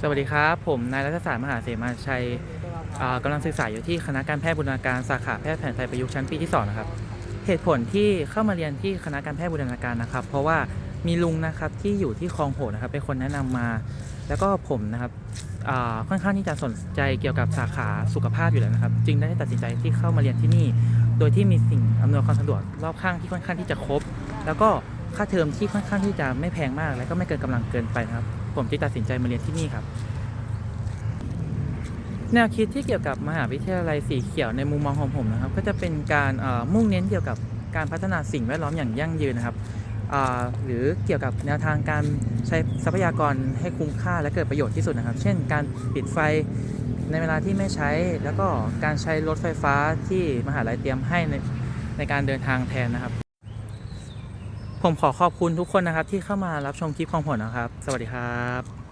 สวัสดีครับ ผมนายรัฐศาสตร์มหาเสมาชัยอ่ากำลังศึกษาอยู่ที่คณะการแพทย์บูรณาการสาขาแพทย์แผนไทยประยุกต์ชั้นปีที่2นะครับเหตุผลที่เข้ามาเรียนที่คณะการแพทย์บูรณาการนะครับ เพราะว่ามีลุงนะครับที่อยู่ที่คลองโหนะครับเป็นคนแนะนำมา แล้วก็ผมนะครับค่อนข้างที่จะสนใจเกี่ยวกับสาขาสุขภาพอยู่แล้วนะครับ จึงได้ตัดสินใจที่เข้ามาเรียนที่นี่ โดยที่มีสิ่งอำนวยความสะดวกรอบข้างที่ค่อนข้างที่จะครบ แล้วก็ค่าเทอมที่ค่อนข้างที่จะไม่แพงมาก และก็ไม่เกินกำลังเกินไปนะครับ ผมจึงตัดสินใจมาเรียนที่นี่ครับ แนวคิดที่เกี่ยวกับมหาวิทยาลัยสีเขียวในมุมมองของผมนะครับ ก็จะเป็นการมุ่งเน้นเกี่ยวกับการพัฒนาสิ่งแวดล้อมอย่างยั่งยืนนะครับหรือเกี่ยวกับแนวทางการใช้ทรัพยากรให้คุ้มค่าและเกิดประโยชน์ที่สุดนะครับ เช่น การปิดไฟในเวลาที่ไม่ใช้ แล้วก็การใช้รถไฟฟ้าที่มหาลัยเตรียมให้ในในการเดินทางแทนนะครับ ผมขอขอบคุณทุกคนนะครับที่เข้ามารับชมคลิปของผมนะครับ สวัสดีครับ